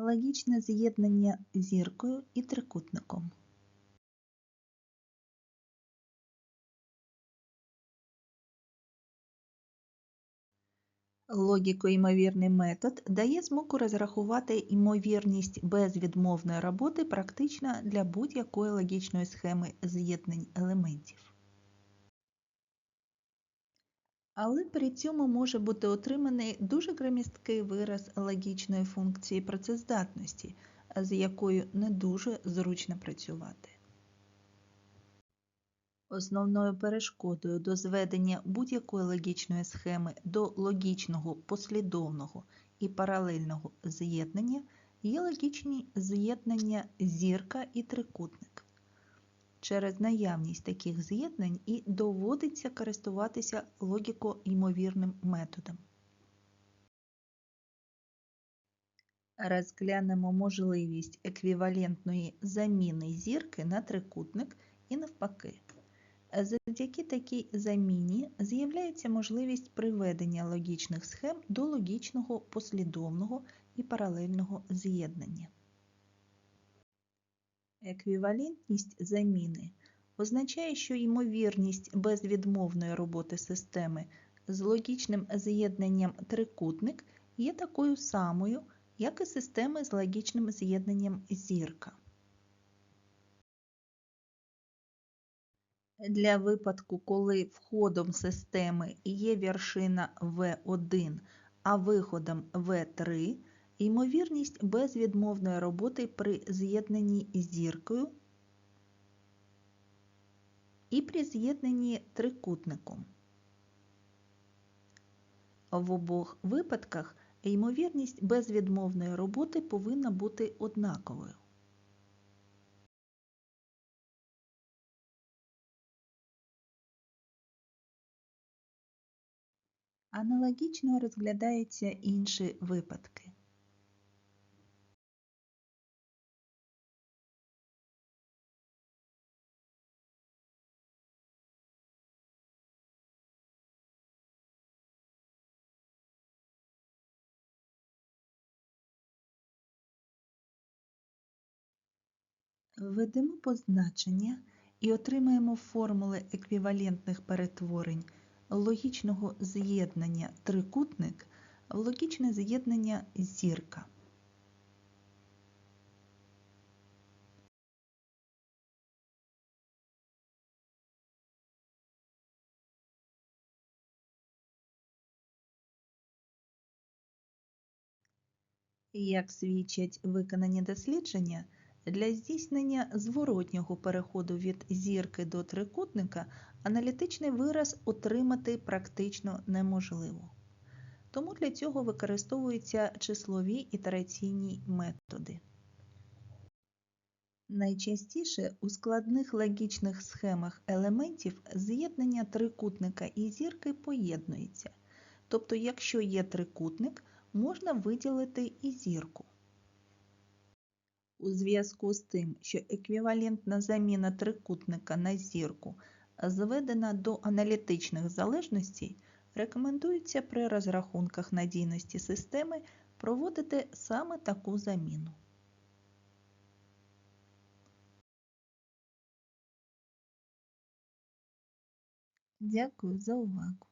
Логічне з'єднання зіркою і трикутником. Логіко-ймовірний метод дає змогу розрахувати ймовірність безвідмовної роботи практично для будь-якої логічної схеми з'єднань елементів. Але при цьому може бути отриманий дуже громісткий вираз логічної функції працездатності, з якою не дуже зручно працювати. Основною перешкодою до зведення будь-якої логічної схеми до логічного, послідовного і паралельного з'єднання є логічні з'єднання зірка і трикутник. Через наявність таких з'єднань і доводиться користуватися логіко-ймовірним методом. Розглянемо можливість еквівалентної заміни зірки на трикутник і навпаки. Завдяки такій заміні з'являється можливість приведення логічних схем до логічного, послідовного і паралельного з'єднання. Еквівалентність заміни означає, що ймовірність безвідмовної роботи системи з логічним з'єднанням трикутник є такою самою, як і системи з логічним з'єднанням зірка. Для випадку, коли входом системи є вершина V1, а виходом V3, ймовірність безвідмовної роботи при з'єднанні зіркою і при з'єднанні трикутником. В обох випадках ймовірність безвідмовної роботи повинна бути однаковою. Аналогічно розглядаються інші випадки. Введемо позначення і отримаємо формули еквівалентних перетворень логічного з'єднання трикутник в логічне з'єднання зірка. Як свідчать виконані дослідження, для здійснення зворотнього переходу від зірки до трикутника аналітичний вираз отримати практично неможливо. Тому для цього використовуються числові ітераційні методи. Найчастіше у складних логічних схемах елементів з'єднання трикутника і зірки поєднується. Тобто, якщо є трикутник, можна виділити і зірку. У зв'язку з тим, що еквівалентна заміна трикутника на зірку зведена до аналітичних залежностей, рекомендується при розрахунках надійності системи проводити саме таку заміну. Дякую за увагу!